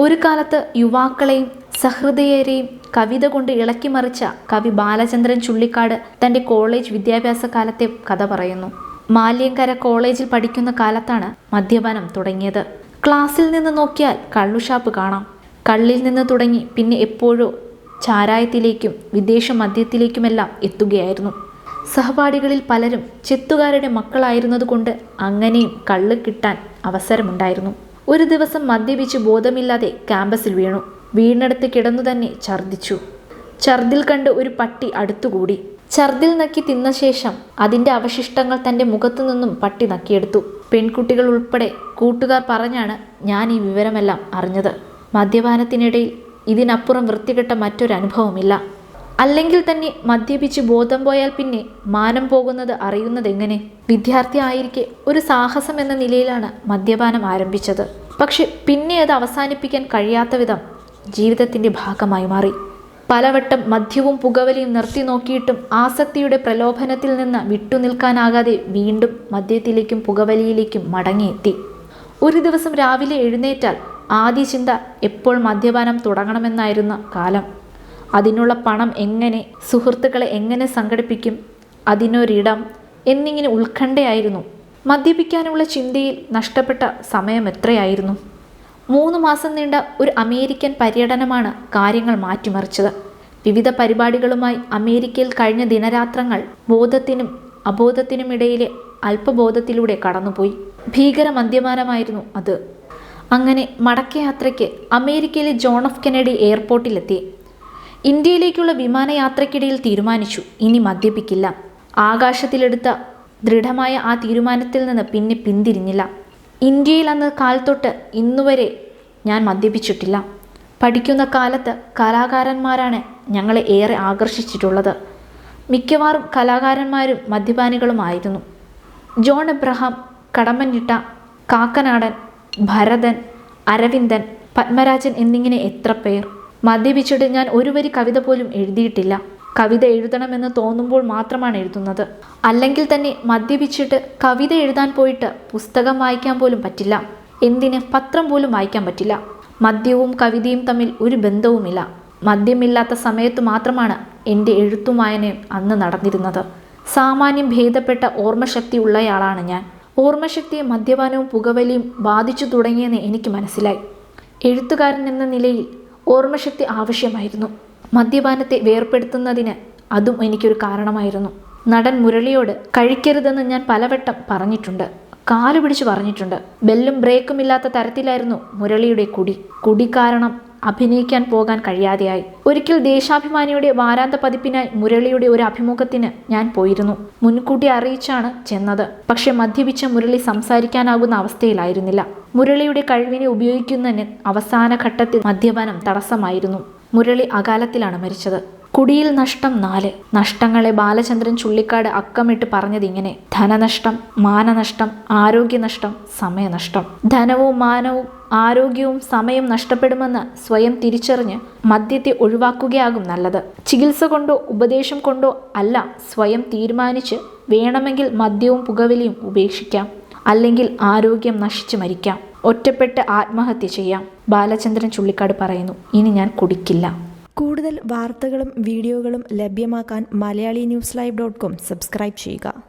ഒരു കാലത്ത് യുവാക്കളെയും സഹൃദയരെയും കവിത കൊണ്ട് ഇളക്കിമറിച്ച കവി ബാലചന്ദ്രൻ ചുള്ളിക്കാട് തന്റെ കോളേജ് വിദ്യാഭ്യാസ കാലത്തെ കഥ പറയുന്നു. മാലിയങ്കര കോളേജിൽ പഠിക്കുന്ന കാലത്താണ് മദ്യപാനം തുടങ്ങിയത്. ക്ലാസ്സിൽ നിന്ന് നോക്കിയാൽ കള്ളുഷാപ്പ് കാണാം. കള്ളിൽ നിന്ന് തുടങ്ങി പിന്നെ എപ്പോഴോ ചാരായത്തിലേക്കും വിദേശ മദ്യത്തിലേക്കുമെല്ലാം എത്തുകയായിരുന്നു. സഹപാഠികളിൽ പലരും ചെത്തുകാരുടെ മക്കളായിരുന്നതുകൊണ്ട് അങ്ങനെയും കള്ള് കിട്ടാൻ അവസരമുണ്ടായിരുന്നു. ഒരു ദിവസം മദ്യപിച്ച് ബോധമില്ലാതെ ക്യാമ്പസിൽ വീണു. വീണെടുത്ത് കിടന്നു തന്നെ ഛർദ്ദിച്ചു. ഛർദിൽ കണ്ട് ഒരു പട്ടി അടുത്തുകൂടി. ഛർദിൽ നക്കി തിന്ന ശേഷം അതിന്റെ അവശിഷ്ടങ്ങൾ തന്റെ മുഖത്തു നിന്നും പട്ടി നക്കിയെടുത്തു. പെൺകുട്ടികൾ ഉൾപ്പെടെ കൂട്ടുകാർ പറഞ്ഞാണ് ഞാൻ ഈ വിവരമെല്ലാം അറിഞ്ഞത്. മദ്യപാനത്തിനിടയിൽ ഇതിനപ്പുറം വൃത്തികെട്ട മറ്റൊരനുഭവമില്ല. അല്ലെങ്കിൽ തന്നെ മദ്യപിച്ച് ബോധം പോയാൽ പിന്നെ മാനം പോകുന്നത് അറിയുന്നത് എങ്ങനെ വിദ്യാർത്ഥി ആയിരിക്കെ ഒരു സാഹസം എന്ന നിലയിലാണ് മദ്യപാനം ആരംഭിച്ചത്. പക്ഷെ പിന്നെ അത് അവസാനിപ്പിക്കാൻ കഴിയാത്ത വിധം ജീവിതത്തിന്റെ ഭാഗമായി മാറി. പലവട്ടം മദ്യവും പുകവലിയും നിർത്തി നോക്കിയിട്ടും ആസക്തിയുടെ പ്രലോഭനത്തിൽ നിന്ന് വിട്ടുനിൽക്കാനാകാതെ വീണ്ടും മദ്യത്തിലേക്കും പുകവലിയിലേക്കും മടങ്ങിയെത്തി. ഒരു ദിവസം രാവിലെ എഴുന്നേറ്റാൽ ആദ്യ ചിന്ത എപ്പോൾ മദ്യപാനം തുടങ്ങണമെന്നായിരുന്ന കാലം. അതിനുള്ള പണം എങ്ങനെ സുഹൃത്തുക്കളെ എങ്ങനെ സംഘടിപ്പിക്കും അതിനൊരിടം എന്നിങ്ങനെ ഉത്കണ്ഠയായിരുന്നു. മദ്യപിക്കാനുള്ള ചിന്തയിൽ നഷ്ടപ്പെട്ട സമയം എത്രയായിരുന്നു? മൂന്ന് മാസം നീണ്ട ഒരു അമേരിക്കൻ പര്യടനമാണ് കാര്യങ്ങൾ മാറ്റിമറിച്ചത്. വിവിധ പരിപാടികളുമായി അമേരിക്കയിൽ കഴിഞ്ഞ ദിനരാത്രങ്ങൾ ബോധത്തിനും അബോധത്തിനുമിടയിലെ അല്പബോധത്തിലൂടെ കടന്നുപോയി. ഭീകര മദ്യപാനമായിരുന്നു അത്. അങ്ങനെ മടക്കയാത്രയ്ക്ക് അമേരിക്കയിലെ ജോൺ ഓഫ് കെനഡി എയർപോർട്ടിലെത്തി. ഇന്ത്യയിലേക്കുള്ള വിമാനയാത്രയ്ക്കിടയിൽ തീരുമാനിച്ചു. ഇനി മദ്യപിക്കില്ല. ആകാശത്തിലെടുത്ത ദൃഢമായ ആ തീരുമാനത്തിൽ നിന്ന് പിന്നെ പിന്തിരിഞ്ഞില്ല. ഇന്ത്യയിൽ അന്ന് കാൽ തൊട്ട് ഇന്നുവരെ ഞാൻ മദ്യപിച്ചിട്ടില്ല. പഠിക്കുന്ന കാലത്ത് കലാകാരന്മാരാണ് ഞങ്ങളെ ഏറെ ആകർഷിച്ചിട്ടുള്ളത്. മിക്കവാറും കലാകാരന്മാരും മദ്യപാനികളുമായിരുന്നു ജോൺ എബ്രഹാം കടമ്പഞ്ഞിട്ട കാക്കനാടൻ ഭരതൻ അരവിന്ദൻ പത്മരാജൻ എന്നിങ്ങനെ എത്ര പേർ മദ്യപിച്ചിട്ട് ഞാൻ ഒരു വരി കവിത പോലും എഴുതിയിട്ടില്ല. കവിത എഴുതണമെന്ന് തോന്നുമ്പോൾ മാത്രമാണ് എഴുതുന്നത്. അല്ലെങ്കിൽ തന്നെ മദ്യപിച്ചിട്ട് കവിത എഴുതാൻ പോയിട്ട് പുസ്തകം വായിക്കാൻ പോലും പറ്റില്ല. എന്തിന് പത്രം പോലും വായിക്കാൻ പറ്റില്ല. മദ്യവും കവിതയും തമ്മിൽ ഒരു ബന്ധവുമില്ല. മദ്യമില്ലാത്ത സമയത്ത് മാത്രമാണ് എന്റെ എഴുത്തും വായനയും അന്ന് നടന്നിരുന്നത്. സാമാന്യം ഭേദപ്പെട്ട ഓർമ്മശക്തി ഉള്ളയാളാണ് ഞാൻ. ഓർമ്മശക്തിയെ മദ്യപാനവും പുകവലിയും ബാധിച്ചു തുടങ്ങിയെന്ന് എനിക്ക് മനസ്സിലായി. എഴുത്തുകാരൻ എന്ന നിലയിൽ ഓർമ്മശക്തി ആവശ്യമായിരുന്നു. മദ്യപാനത്തെ വേർപ്പെടുത്തുന്നതിന് അതും എനിക്കൊരു കാരണമായിരുന്നു. നടൻ മുരളിയോട് കഴിക്കരുതെന്ന് ഞാൻ പലവട്ടം പറഞ്ഞിട്ടുണ്ട്. കാൽ പിടിച്ച് പറഞ്ഞിട്ടുണ്ട്. ബെല്ലും ബ്രേക്കും ഇല്ലാത്ത തരത്തിലായിരുന്നു മുരളിയുടെ കുടി. കുടി കാരണം അഭിനയിക്കാൻ പോകാൻ കഴിയാതെയായി. ഒരിക്കൽ ദേശാഭിമാനിയുടെ വാരാന്ത പതിപ്പിനായി മുരളിയുടെ ഒരു അഭിമുഖത്തിന് ഞാൻ പോയിരുന്നു. മുൻകൂട്ടി അറിയിച്ചാണ് ചെന്നത്. പക്ഷെ മദ്യപിച്ച മുരളി സംസാരിക്കാനാകുന്ന അവസ്ഥയിലായിരുന്നില്ല. മുരളിയുടെ കഴിവിനെ ഉപയോഗിക്കുന്നതിന് അവസാന ഘട്ടത്തിൽ മദ്യപാനം തടസ്സമായിരുന്നു. മുരളി അകാലത്തിലാണ് മരിച്ചത്. കുടിയിൽ നഷ്ടം നാല്. നഷ്ടങ്ങളെ ബാലചന്ദ്രൻ ചുള്ളിക്കാട് അക്കമിട്ട് പറഞ്ഞത് ഇങ്ങനെ. ധനനഷ്ടം മാനനഷ്ടം ആരോഗ്യനഷ്ടം സമയനഷ്ടം. ധനവും മാനവും ആരോഗ്യവും സമയം നഷ്ടപ്പെടുമെന്ന് സ്വയം തിരിച്ചറിഞ്ഞ് മദ്യത്തെ ഒഴിവാക്കുകയാകും നല്ലത്. ചികിത്സ കൊണ്ടോ ഉപദേശം കൊണ്ടോ അല്ല സ്വയം തീരുമാനിച്ച് വേണമെങ്കിൽ മദ്യവും പുകവലിയും ഉപേക്ഷിക്കാം. അല്ലെങ്കിൽ ആരോഗ്യം നശിച്ചു മരിക്കാം. ഒറ്റപ്പെട്ട് ആത്മഹത്യ ചെയ്യാം. ബാലചന്ദ്രൻ ചുള്ളിക്കാട് പറയുന്നു ഇനി ഞാൻ കുടിക്കില്ല. കൂടുതൽ വാർത്തകളും വീഡിയോകളും ലഭ്യമാക്കാൻ Malayali news live dot com subscribe ചെയ്യുക.